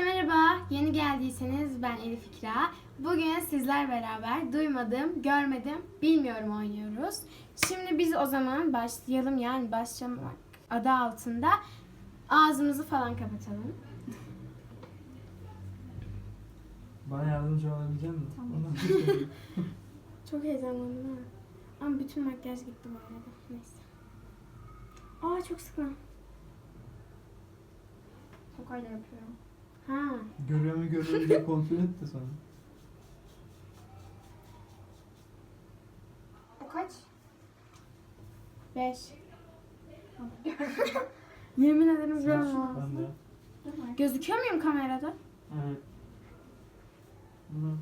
merhaba. Yeni geldiyseniz ben Elif İkra. Bugün sizler beraber duymadım, görmedim, bilmiyorum oynuyoruz. Şimdi biz o zaman başlayalım yani başlamak adı altında ağzımızı falan kapatalım. Bana yardımcı olabilecek misin? Sonra- Çok heyecanlandım ha. Ama bütün makyaj gitti bu arada. Neyse. Aa çok sıkma. Tokayla yapıyorum. Ha. Görüyor mu görüyor mu diye kontrol et de sonra. Bu kaç? Beş. Yemin ederim Ben görmüyorum. de. Gözüküyor muyum kamerada? Evet. Bunu,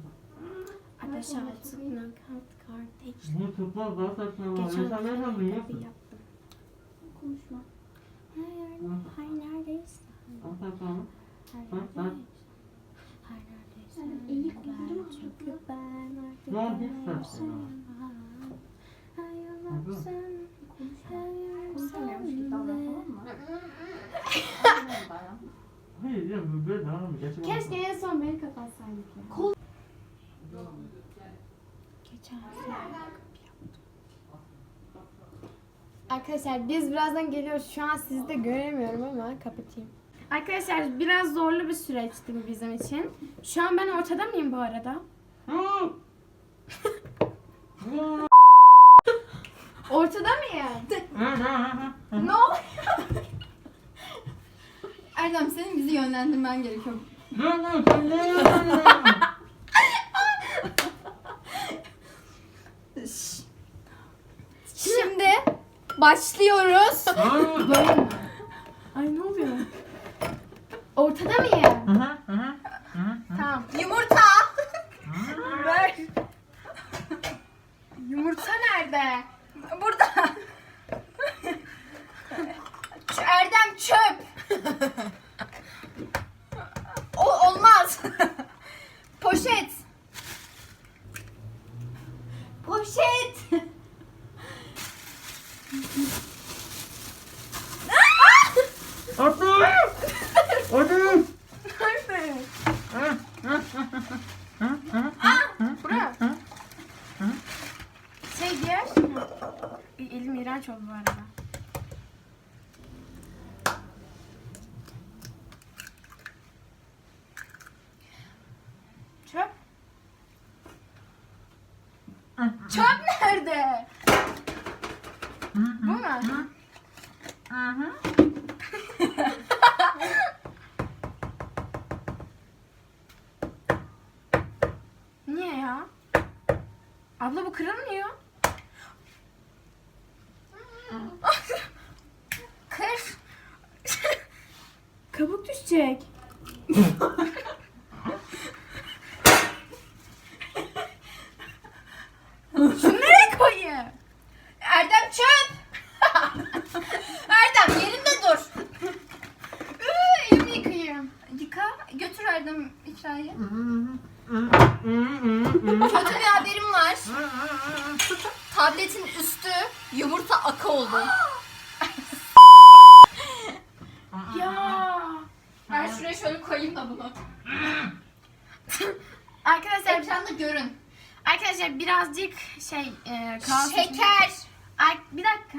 Arkadaşlar artık nakavt kardeş. bunu tutmaz daha saçma var. Geçen Mesela nereden hafta biliyorsun? yaptım. Konuşma. Hayır, Hı. hayır neredeyse. Saçma hı. neredeyse. Hayır, neredeyse. İyi Ben Çünkü ben artık Ne oldu? hayır Sen- sevmem. Hayır, Hı. sen- hayır, bu böyle devam mı? Gerçekten. Keşke en son beni kapatsaydık ya. Kol- Geçen sene Arkadaşlar biz birazdan geliyoruz. Şu an sizi de göremiyorum ama kapatayım. Arkadaşlar biraz zorlu bir süreçti bu bizim için. Şu an ben ortada mıyım bu arada? Ortada mıyım? Ne oluyor? Erdem senin bizi yönlendirmen gerekiyor. Şimdi başlıyoruz. Ay ne oluyor? Ortada mıyım? hı, hı, hı, hı. Tamam. Yumurta. Ver. Yumurta nerede? Burada. Erdem çöp. O olmaz. Poşet. Poşet. Hadi! Hadi! Nerede? Hı, hı, Bura. Şey diğer. Ay, Elim iğrenç oldu bu arada. Çöp. Çöp nerede? Bu mu? hı, hı. Niye ya? Abla bu kırılmıyor. Kır. Kabuk düşecek. Şunu nereye koyayım? Erdem çöp. Erdem yerinde dur. Iı, elimi yıkayayım. Yıka. Götür Hı. Kötü bir haberim var. Tabletin üstü yumurta akı oldu. Ya. Ben şuraya şöyle koyayım da bunu. Arkadaşlar, Ekranda görün. arkadaşlar birazcık şey e, kaos. Şeker. Ay, bir dakika.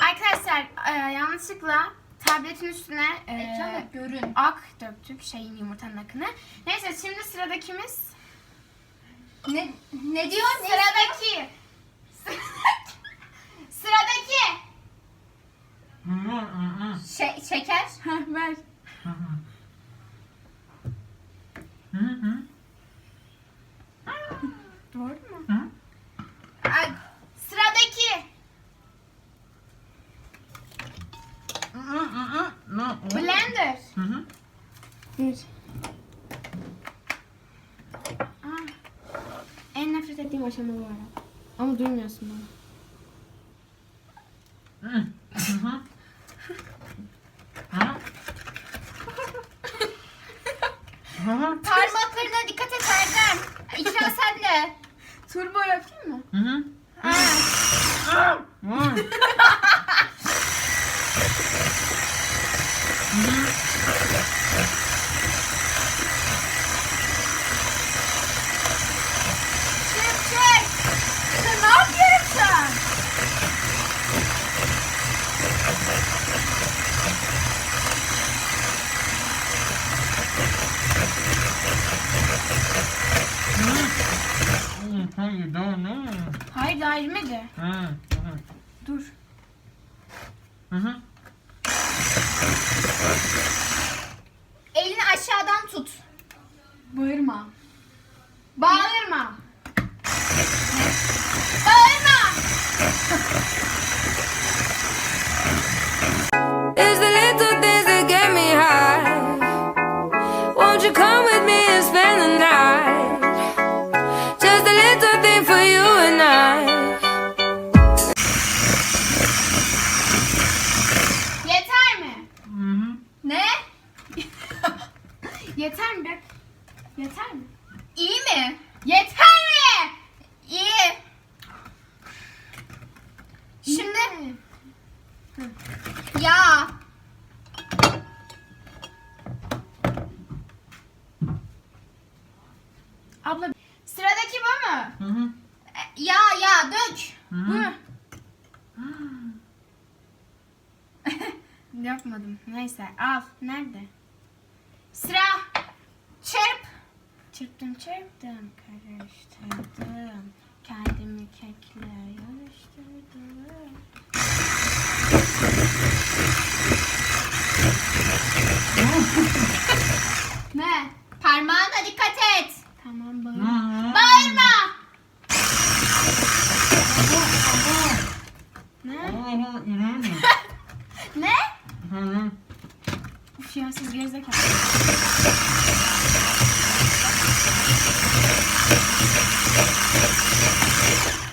Arkadaşlar e, yanlışlıkla tabletin üstüne e, Ekranda görün. Ak döktük şeyin yumurtanın akını. Neyse şimdi sıradakimiz. Ne ne diyor? Ne Sıradaki. Sıradaki. Şey, şeker. Ver. Doğru mu? Hı. Ay, Sıradaki. Hı, hı, hı. Ne? O? Blender. Hı, hı. Bir. Aa, en nefret ettiğim aşama arada. Ama duymuyorsun bana. Hı, hı, hı. Hı. Hı, hı. parmaklarına dikkat et Erdem. İkra sen de. Turbo yapayım mı? Hı, hı. Ha. Hı. Hayır daha ne? Hayır daha erimedi. Ha, ha. Dur. Hı hı. Yeter mi? İyi mi? Yeter mi? İyi. Şimdi ya Abla sıradaki bu mu? Hı hı. e, ya ya dök. Hı Bu. hı. Yapmadım. Neyse al. Nerede? Çırptım çırptım karıştırdım. Kendimi kekle yarıştırdım. Ne? Parmağına dikkat et. Tamam Hı bağır. hı. Bağırma. Ne? Ne? Hı hı. Uf ya siz gerizekalı. Thank you.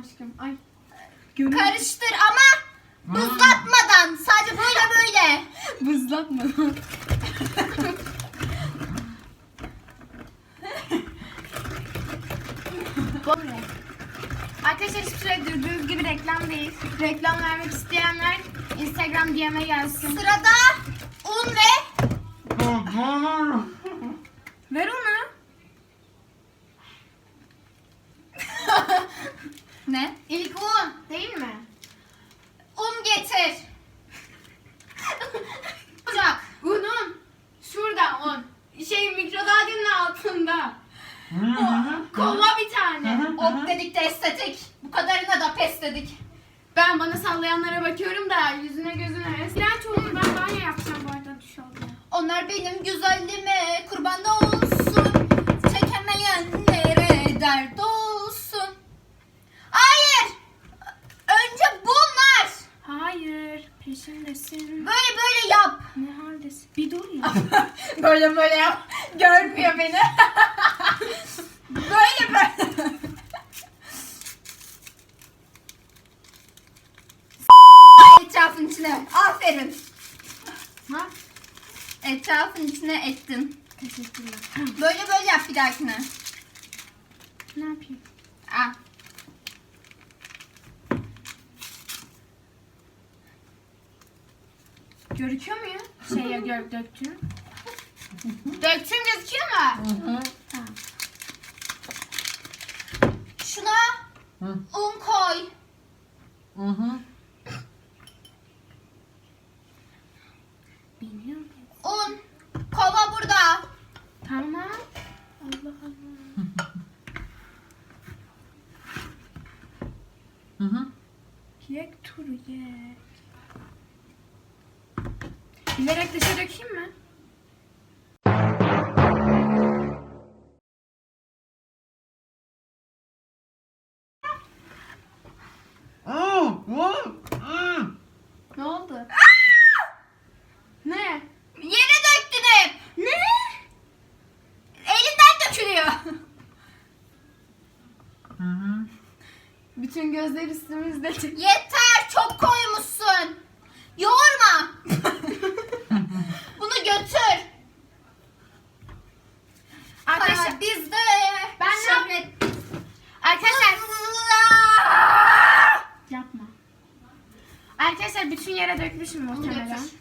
Aşkım. Ay. Karıştır ama buzlatmadan. Sadece böyle böyle. Buzlatma. Arkadaşlar hiçbir şey gördüğünüz gibi reklam değil. Reklam vermek isteyenler Instagram DM'e gelsin. Sırada un ve. Ver onu. ne? İlk un değil mi? Un getir. Ocak. Unun. Şurada un. Şey mikrodalganın altında. Hı. Kova bir tane. Ok dedik de estetik. Bu kadarına da pes dedik. Ben bana sallayanlara bakıyorum da yüzüne gözüne. İğrenç olur ben banyo yapacağım bu arada duş oldu. Onlar benim güzelliğime kurban olsun. Çekemeyenlere dert olsun. Hayır. Önce bunlar. Hayır peşindesin. Böyle böyle yap. Ne haldesin? Bir dur ya. Böyle böyle yap. Görmüyor beni. böyle böyle. Etrafın içine. Aferin. ha? Etrafın içine ettin. Teşekkürler. Böyle böyle yap bir dahakine. Ne yapayım? Ah. Görüküyor mu ya? Şeye gör, döktüğüm. Döktüm gözüküyor mu? Hı hı. Şuna Hı. un koy. Hı hı. Gözler üstümüzde. Yeter çok koymuşsun. Yoğurma. Bunu götür. Arkadaşlar Aa, biz de ben ne yap- Arkadaşlar Yapma. Arkadaşlar bütün yere dökmüşüm muhtemelen. götür.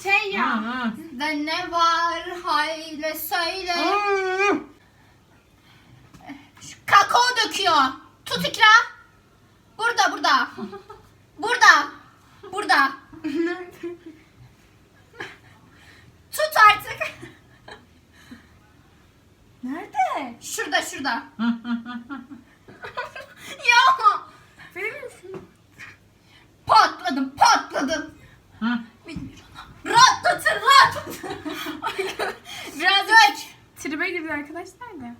Seyyah'da ne var hayli söyle. Kakao döküyor. Tut ikra. Burada burada. Burada. Burada. Tut artık. Nerede? Şurada şurada. ya. Benim Patladım patladım. Hı. Bilmiyorum. Rahatlatın rahatlatın. Biraz dök. Tribe girdi arkadaşlar da.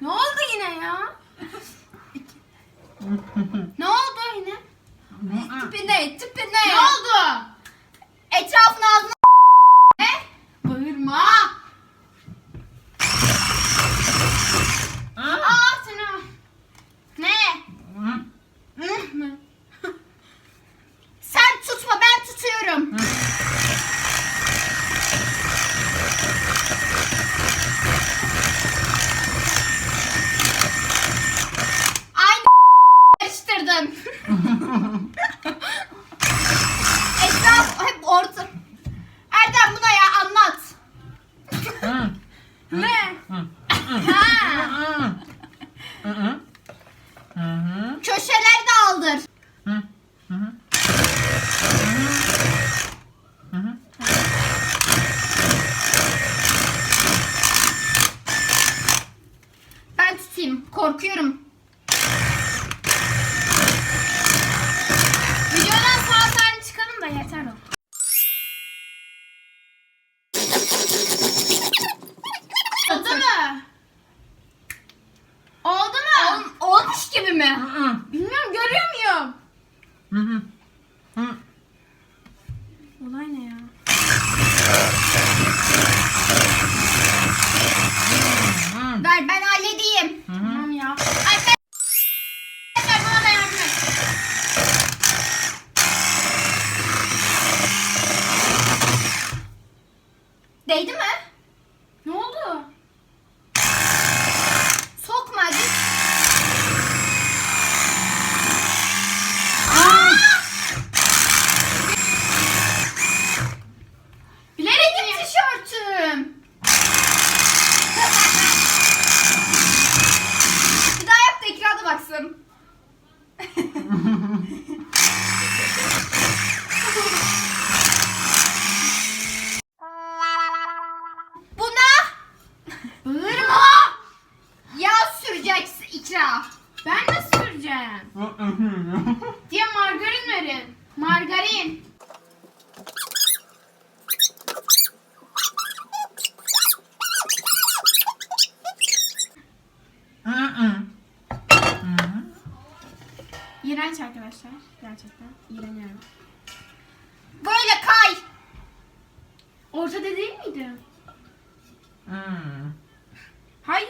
ne oldu yine ya? ne oldu yine? tipine tipine. Ne oldu? Etrafına tutayım. Korkuyorum.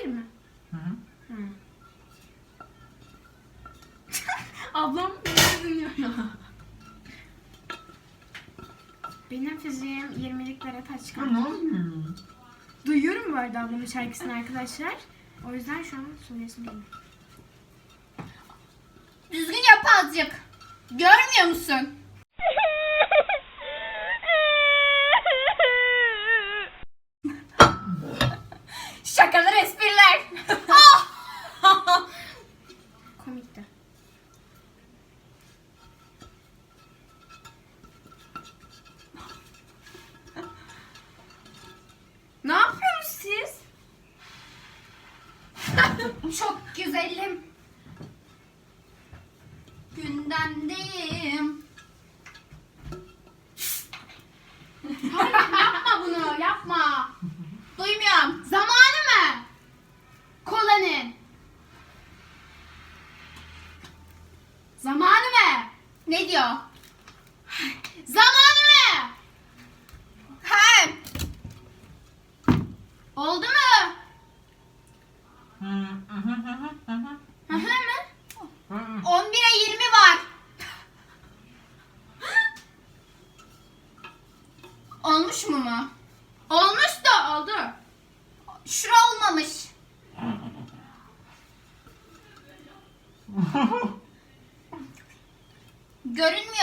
Hayır mı? Hı hı. Hı. Ablam beni dinliyor ya. Benim fiziğim 20'liklere taç. Hmm. Duyuyorum bu arada ablamın şarkısını arkadaşlar. O yüzden şu an geliyor. Düzgün yap azıcık. Görmüyor musun?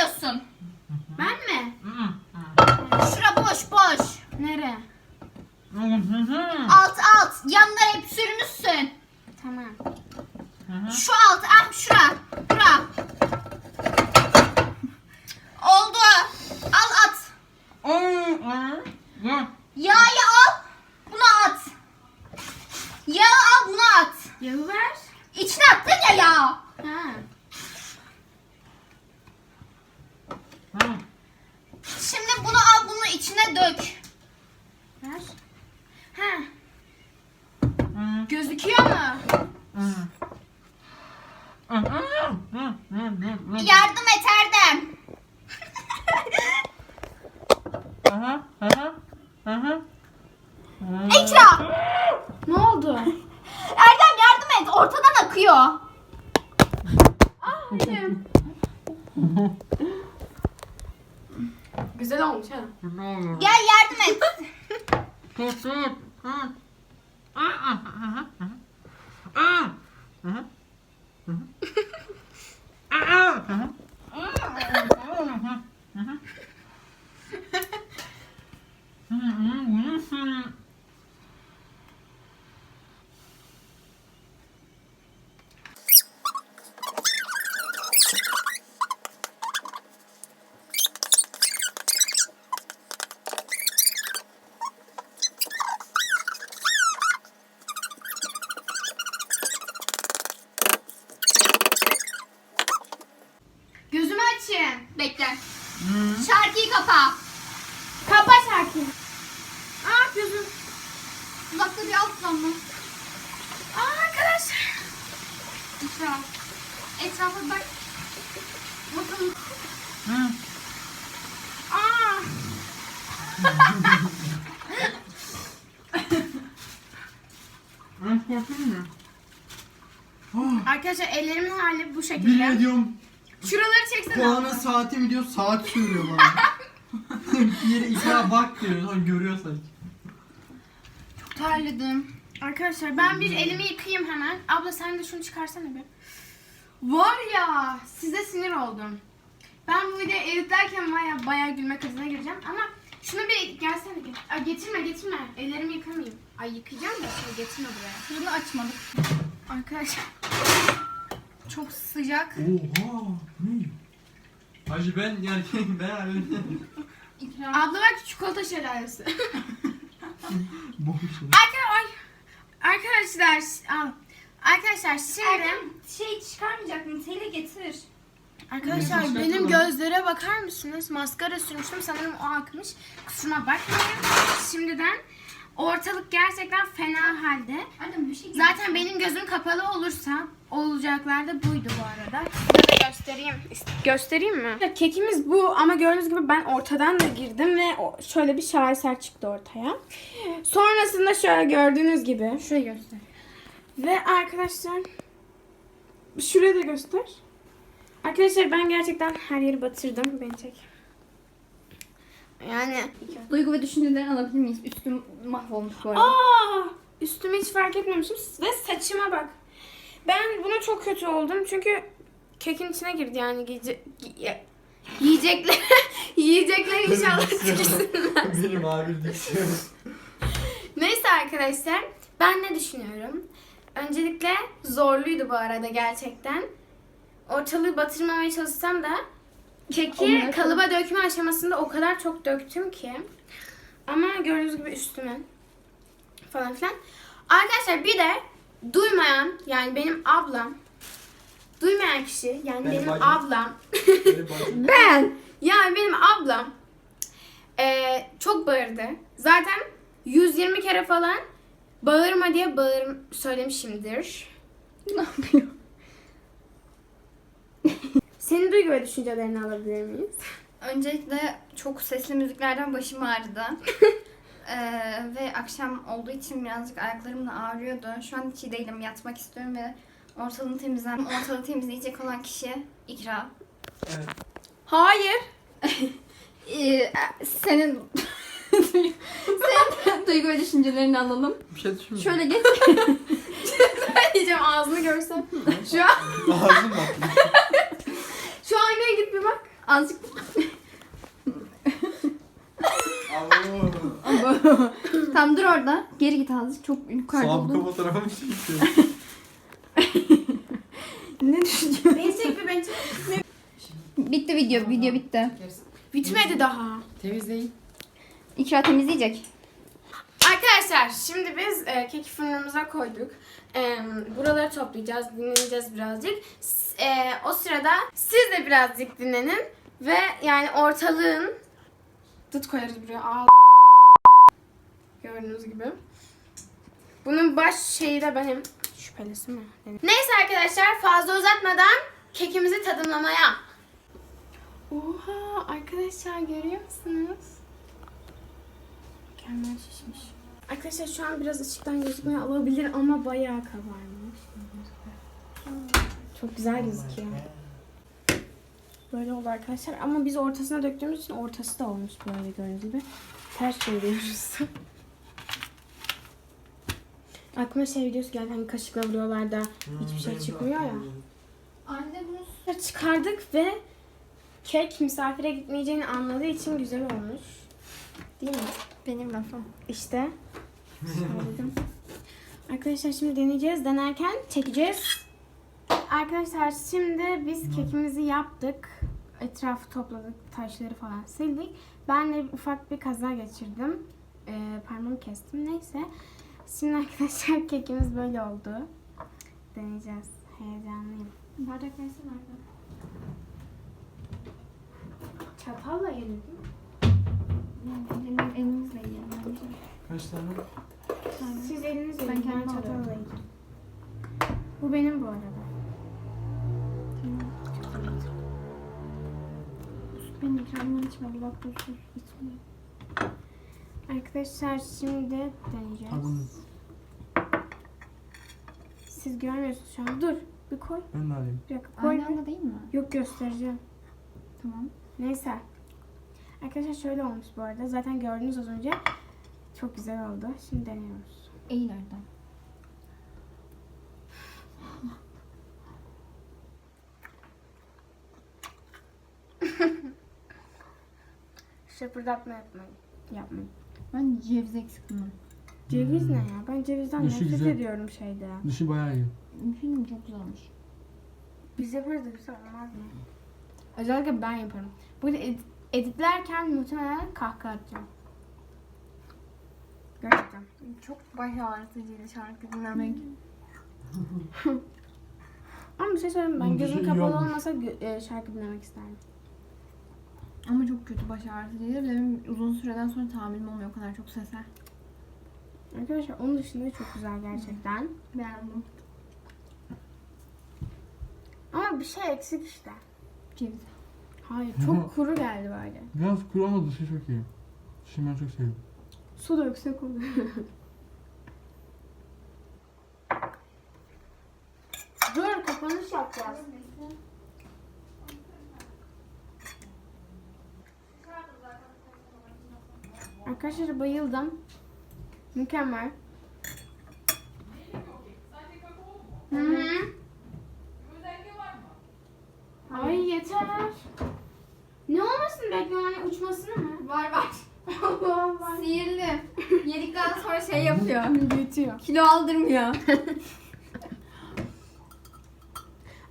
Görünmüyorsun. Ben mi? Şura boş boş. Nere? Alt alt. Yanlar hep sürmüşsün. Tamam. Şu alt. Ah şura. Bura. Oldu. Al at. Hı hı. Hı. Yağı al. Bunu at. Yağı al bunu at. Yağı ver. İçine attın ya yağı. Ha. Hı. Şimdi bunu al bunu içine dök. Ver. Ha. Hı. Gözüküyor mu? Hı. Hı hı. Hı hı hı hı. Yardım et Erdem. Hı hı. Hı hı. Hı hı. Hı. İkra. Ne oldu? Erdem yardım et. Ortadan akıyor. Güzel olmuş ha. Gel yardım et. Tut tut. Hı. Hı hı hı hı. Hı. Hı hı. Hı hı. Hı hı. Hı hı hı. Gözümü açın. Bekle. Hı. Şarkıyı kapa. Kapa şarkıyı. Aa gözüm. Mı? Aa arkadaşlar. İkra. Etrafa bak. Bakalım. Hı. Aa. Ben korkayım mı? Oh, Arkadaşlar ellerimin hali bu şekilde. ediyorum. Şuraları çeksene. Kulağına saati mi diyor saat söylüyor bana. bir yere ikna bak diyor. Sonra görüyor sanki. Terledim. Arkadaşlar ben bir elimi yıkayayım hemen. Abla sen de şunu çıkarsana bir. Var ya size sinir oldum. Ben bu videoyu editlerken baya baya gülme krizine gireceğim ama şunu bir gelsene bir. Ay, getirme getirme. Ellerimi yıkamayayım. Ay yıkayacağım da şunu getirme buraya. Fırını açmadık. Arkadaşlar Çok sıcak. Oha. Ne? Hacı ben yani ben İkra. abla bak çikolata şelalesi. boş. Arkadaşlar ay. Arkadaşlar al. Arkadaşlar şimdi Erdem şey çıkarmayacak mı? Teli getir. Arkadaşlar benim gözlere bakar mısınız? Maskara sürmüştüm sanırım o akmış. Kusuruma bakmayın. Şimdiden ortalık gerçekten fena halde. Erdem bir şey Zaten benim gözüm kapalı olursa olacaklar da buydu bu arada. Göstereyim. Göstereyim mi? Kekimiz bu ama gördüğünüz gibi ben ortadan da girdim ve şöyle bir şaheser çıktı ortaya. Sonrasında şöyle gördüğünüz gibi. Şurayı göster. Ve arkadaşlar şurayı da göster. Arkadaşlar ben gerçekten her yeri batırdım. Beni çek. Yani Duygu ve düşüncelerini alabilir miyiz? Üstüm mahvolmuş bu arada. Aa, üstümü hiç fark etmemişim ve saçıma bak. Ben buna çok kötü oldum çünkü kekin içine girdi yani giyece, giy- yiyecekler yiyecekler inşallah çıksınlar. Benim abi. Neyse arkadaşlar ben ne düşünüyorum? Öncelikle zorluydu bu arada gerçekten. Ortalığı batırmamaya çalışsam da keki kalıba dökme aşamasında o kadar çok döktüm ki. Ama gördüğünüz gibi üstüme falan filan. Arkadaşlar bir de duymayan yani benim ablam duymayan kişi yani Benim benim, bacım. ablam Benim bacım. Ben. yani benim ablam eee, çok bağırdı. Zaten 120 kere falan bağırma diye bağır söylemişimdir. Ne yapıyor? Senin duygu ve düşüncelerini alabilir miyiz? Öncelikle çok sesli müziklerden başım ağrıdı. Ee, ve akşam olduğu için birazcık ayaklarım da ağrıyordu. Şu an hiç iyi değilim. Yatmak istiyorum ve ortalığını temizlen ortalığı temizleyecek olan kişi İkra. Evet. Hayır. Ee, senin senin duygu ve düşüncelerini alalım. Bir şey düşünmüyorum. Şöyle geç. Diyeceğim ağzını görsen. Şu an Ağzım battı. şu aynaya git bir bak. Azıcık tam dur orada. Geri git azıcık. Çok yukarıda Sabıka oldun. fotoğrafa mı çekiyor? Ne düşünüyorsun? Beni çek bir beni çek. Bitti video. Video bitti. Bitmedi daha. Temizleyin. İkra temizleyecek. Arkadaşlar şimdi biz e, keki fırınımıza koyduk. E, buraları toplayacağız, dinleneceğiz birazcık. S- e, o sırada siz de birazcık dinlenin ve yani ortalığın tut koyarız buraya. Al. Gördüğünüz gibi. Bunun baş şeyi de benim. Şüphelisi mi? Neyse arkadaşlar fazla uzatmadan kekimizi tadımlamaya. Oha arkadaşlar görüyor musunuz? Mükemmel şişmiş. Arkadaşlar şu an biraz ışıktan gözükmeye alabilir ama bayağı kabarmış. Çok güzel gözüküyor. Böyle oldu arkadaşlar ama biz ortasına döktüğümüz için ortası da olmuş böyle gördüğünüz gibi. Ters çeviriyoruz. Aklıma şey videosu geldi hani kaşıkla vuruyorlar da hiçbir şey çıkmıyor ya. Anne bunu Çıkardık ve kek misafire gitmeyeceğini anladığı için güzel olmuş. Değil mi? benim lafım. İşte. Söyledim. Arkadaşlar şimdi deneyeceğiz. Denerken çekeceğiz. Arkadaşlar şimdi biz kekimizi yaptık. Etrafı topladık. Taşları falan sildik. Ben de ufak bir kaza geçirdim. Ee, parmağımı kestim. Neyse. Şimdi arkadaşlar kekimiz böyle oldu. Deneyeceğiz. Heyecanlıyım. Bardak versene bardak. Çatalla yedim. Elim, elimizle yiyelim bence. Kaç tane? Siz elinizle Ben yiyin. Ben kendim çatalla alıyorum. yedim. Bu benim bu arada. Benim ikramımdan içmedi bak dur dur. İçmiyor. Arkadaşlar şimdi deneyeceğiz. Siz görmüyorsunuz şu an. Dur bir koy. Ben de alayım. Bir dakika koy. Aynı anda değil mi? Yok göstereceğim. Tamam. Neyse. Arkadaşlar şöyle olmuş bu arada. Zaten gördünüz az önce. Çok güzel oldu. Şimdi deniyoruz. Eğil oradan. Şapırdatma yapmayın. Yapmayın. Ben ceviz eksik bunun. Ceviz ne ya? Ben cevizden Dışı nefret güzel. ediyorum şeyde. Dışı bayağı iyi. Düşündüm çok güzel olmuş. Biz yaparız da güzel olmaz mı? Özellikle ben yaparım. Burada ed- editlerken muhtemelen kahkaha atacağım. Gerçekten. Çok baş ağrıtıcıydı şarkı dinlemek. Ama bir şey söyleyeyim ben gözüm kapalı olmasa gö- e, şarkı dinlemek isterdim. Ama çok kötü baş ağrıtıcıydı. Benim uzun süreden sonra tahammülüm olmuyor o kadar çok sese. Arkadaşlar onun dışında çok güzel gerçekten. Beğendim. Ama bir şey eksik işte. Ceviz. Hayır çok kuru geldi böyle. Biraz kuru ama dışı çok iyi. Dışını ben çok seviyorum. Su da yüksek olur. Dur kapanış yapacağız. Arkadaşlar bayıldım. Mükemmel. Hı hı. Ay yeter. Ne olmasın bekliyorum uçmasını mı? Var var. Var. Sihirli. Yedikten sonra şey yapıyor. Yetiyor. Kilo aldırmıyor.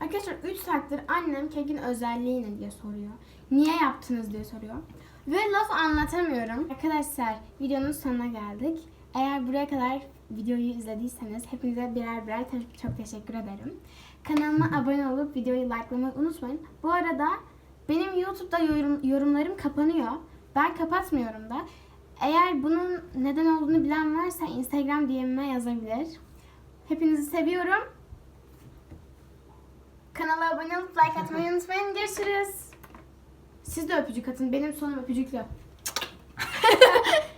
Arkadaşlar 3 saattir annem kekin özelliği ne diye soruyor. Niye yaptınız diye soruyor. Ve laf anlatamıyorum. Arkadaşlar videonun sonuna geldik. Eğer buraya kadar videoyu izlediyseniz hepinize birer birer te- çok teşekkür ederim. Kanalıma abone olup videoyu likelamayı unutmayın. Bu arada benim YouTube'da yorum, yorumlarım kapanıyor. Ben kapatmıyorum da. Eğer bunun neden olduğunu bilen varsa Instagram DM'ime yazabilir. Hepinizi seviyorum. Kanala abone olup like atmayı unutmayın. Görüşürüz. Siz de öpücük atın. Benim sonum öpücükle.